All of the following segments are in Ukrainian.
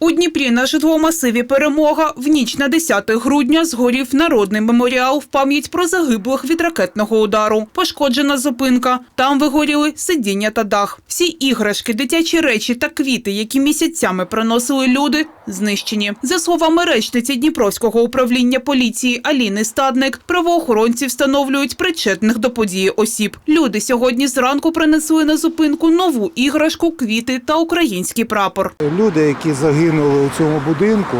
У Дніпрі на житломасиві Перемога в ніч на 10 грудня згорів народний меморіал в пам'ять про загиблих від ракетного удару. Пошкоджена зупинка. Там вигоріли сидіння та дах. Всі іграшки, дитячі речі та квіти, які місяцями приносили люди, знищені. За словами речниці Дніпровського управління поліції Аліни Стадник, правоохоронці встановлюють причетних до події осіб. Люди сьогодні зранку принесли на зупинку нову іграшку, квіти та український прапор. Люди, які загинули у цьому будинку,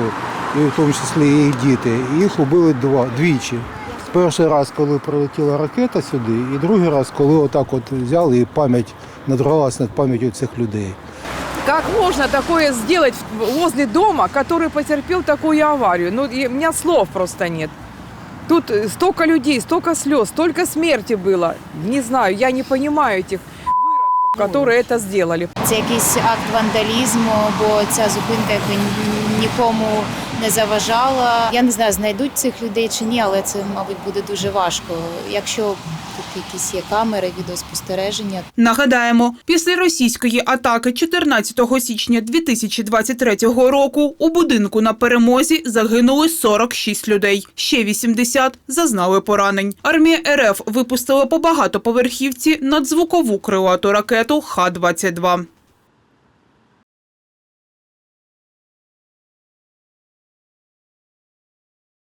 і в тому числі їх діти, їх убили два, двічі. Перший раз, коли прилетіла ракета сюди, і другий раз, коли отак от взяли і пам'ять надралась над пам'яттю цих людей. Как можно такое сделать в- возле дома, который потерпел такую аварию? Ну, и у меня слов просто нет. Тут э, столько людей, столько слез, столько смерти было. Не знаю, я не понимаю этих выродков, которые это сделали. Це якийсь акт вандалізму, бо ця зупинка якби ні- нікому не заважала. Я не знаю, знайдуть цих людей чи ні, але це, мабуть, буде дуже важко. Якщо тут якісь є камери, відеоспостереження, Нагадаємо, після російської атаки 14 січня 2023 року у будинку на перемозі загинули 46 людей. Ще 80 зазнали поранень. Армія РФ випустила по багатоповерхівці надзвукову крилату ракету Х-22.